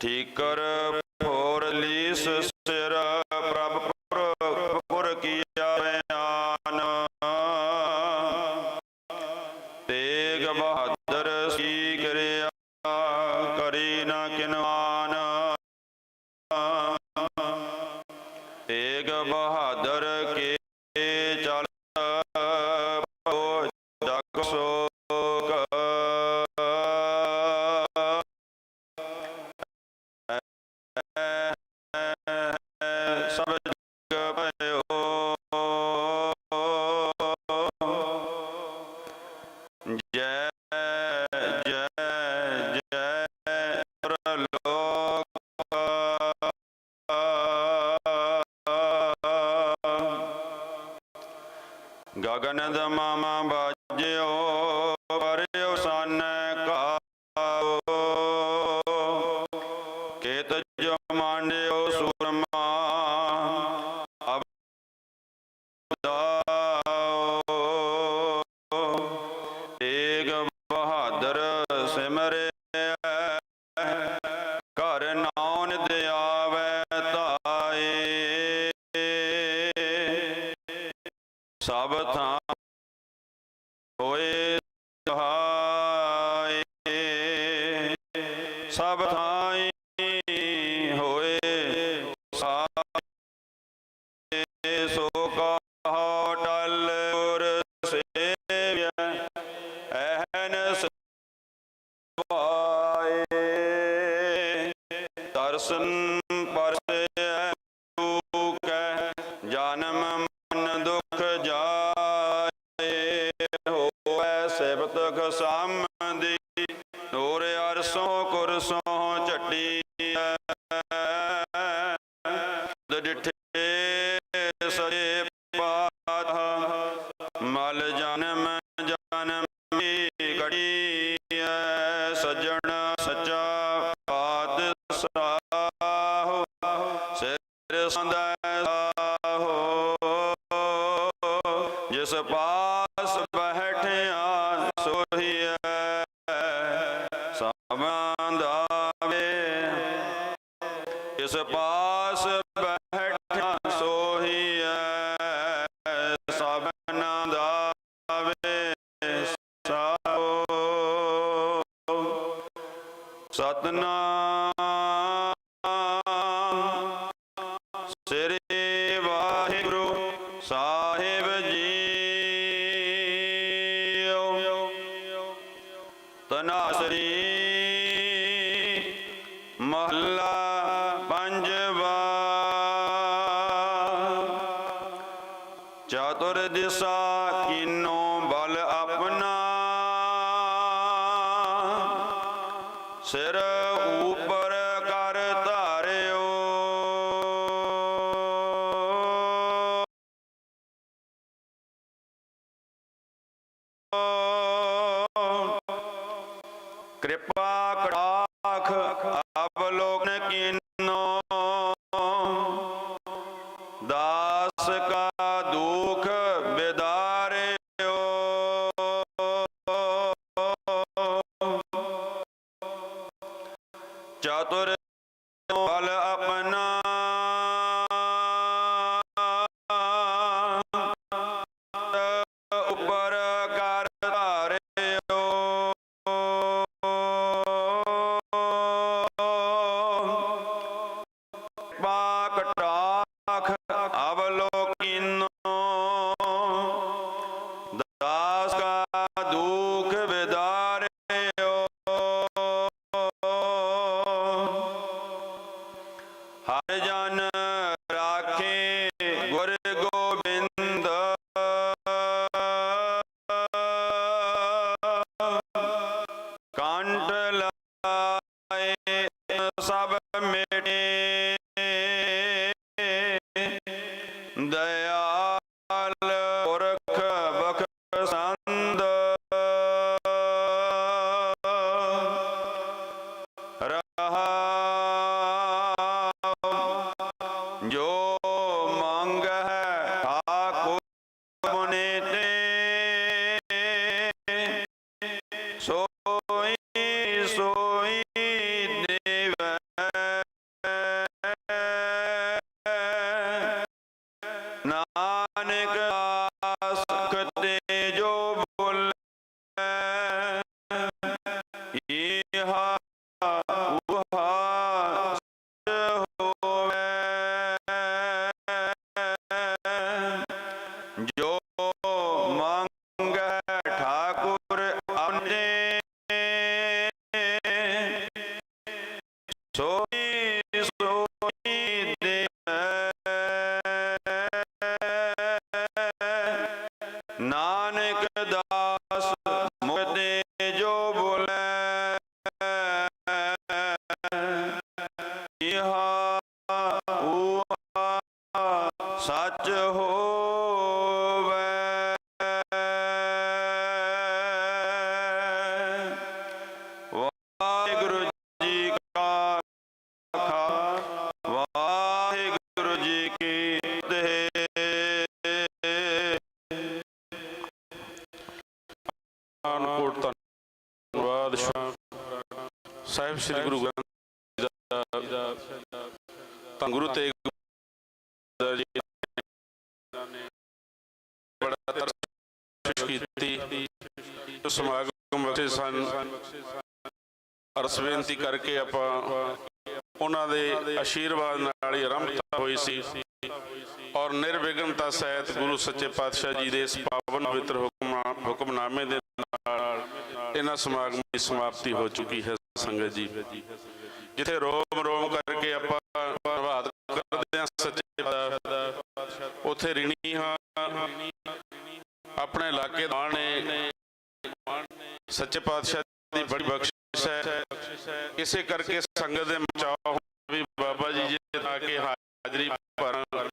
ਠੀਕਰ four ਲੀਸ ਸਿਰ ਪ੍ਰਭ ਪੁਰ ਪੁਰ ਕੀਆ ਬਿਆਨ ਤੇਗ ਬਹਾਦਰ ਜੈ ਜੈ ਜੈ ਪ੍ਰਲੋਕ। ਗਗਨ ਦਮਾਮਾ ਬਾਜਿਓ। ਸਭ ਥਾਂ ਹੋਏ ਸਹਾਏ, ਸਭ ਥਾਈ ਹੋਏ ਸਹਾਏ, ਸੋ ਕਹੋ ਟਲ ਉਰ ਸੇਵਿਆ ਐਨ ਸਵਾਏ, ਦਰਸ਼ਨ ਅਰਸੋਂ ਕੁਰਸੋਂ ਝੱਟੀ ਡਿਠੇ ਸਜੇ ਪਾਤ। ਮਲ ਜਨਮ ਜਨਮ ਕੀ ਘੜੀ ਸੱਚਾ ਪਾਤ ਸਾਹੋ। ਸਿਰ ਸੰਦੈ ਸਾਹੋ। ਜਿਸ ਪਾਸ ਬੈਠਿਆ ਸੋਹੀਐ ਦਾਵੇ ਸਾਓ। ਸਤਨਾਮ। ਸ੍ਰੀ ਵਾਹਿਗੁਰੂ ਸਾਹਿਬ ਜੀਓ। ਤਨਾਸਰੀ ਮਹੱਲਾ ਪੰਜਵਾ। ਚਤੁਰ ਦਿਸਾ ਕੀਨੋ ਕਿਰਪਾ ਕਟਾਖ ਅਵਲੋਕਨ ਕੀਨੋ ਦਾਸ ਕਾ ਕੰਠ ਲਾਏ ਸਭ ਜੋ ਮੰਗੈ ਠਾਕੁਰ ਸੋਈ ਸੋਈ ਦੇ ਨਾਨਕ ਦਾਸ ਮੁਕਦੇ ਜੋ ਬੋਲੇ ਇਹਾ ਸੱਚ ਹੋ ਸ੍ਰੀ ਗੁਰੂ ਗ੍ਰੰਥ ਸਾਹਿਬ ਦਾ ਤਾਂ ਗੁਰੂ ਤੇਗ ਜੀ ਨੇ ਬੜਾ ਤਰਸ ਕੀਤੀ ਜੋ ਸਮਾਗਮ ਬਖਸ਼ੇ ਸਨ ਅਰਸ ਬੇਨਤੀ ਕਰਕੇ ਆਪਾਂ ਉਹਨਾਂ ਦੇ ਆਸ਼ੀਰਵਾਦ ਨਾਲ ਹੀ ਆਰੰਭਤਾ ਹੋਈ ਸੀ ਔਰ ਨਿਰਵਿਘਨਤਾ ਸਹਿਤ ਗੁਰੂ ਸੱਚੇ ਪਾਤਸ਼ਾਹ ਜੀ ਦੇ ਇਸ ਪਾਵਨ ਪਵਿੱਤਰ ਹੁਕਮ ਹੁਕਮਨਾਮੇ ਦੇ ਨਾਲ ਇਹਨਾਂ ਸਮਾਗਮ ਦੀ ਸਮਾਪਤੀ ਹੋ ਚੁੱਕੀ ਹੈ। ਸੰਗਤ ਜੀ। ਜਿੱਥੇ ਰੋਮ ਰੋਮ ਕਰਕੇ ਆਪਾਂ ਧੰਨਵਾਦ ਕਰਦੇ ਹਾਂ ਸੱਚੇ ਪਾਤਸ਼ਾਹ। ਉੱਥੇ ਰਿਣੀ ਹਾਂ। ਆਪਣੇ ਇਲਾਕੇ ਦਾ ਨੇ ਸੱਚੇ ਪਾਤਸ਼ਾਹ ਦੀ ਬੜੀ ਬਖਸ਼ਿਸ਼ ਹੈ। ਇਸੇ ਕਰਕੇ ਸੰਗਤ ਦੇ ਮਚਾਓ ਵੀ ਬਾਬਾ ਜੀ ਜੀ ਆ ਕੇ ਹਾਜ਼ਰੀ ਭਰਨ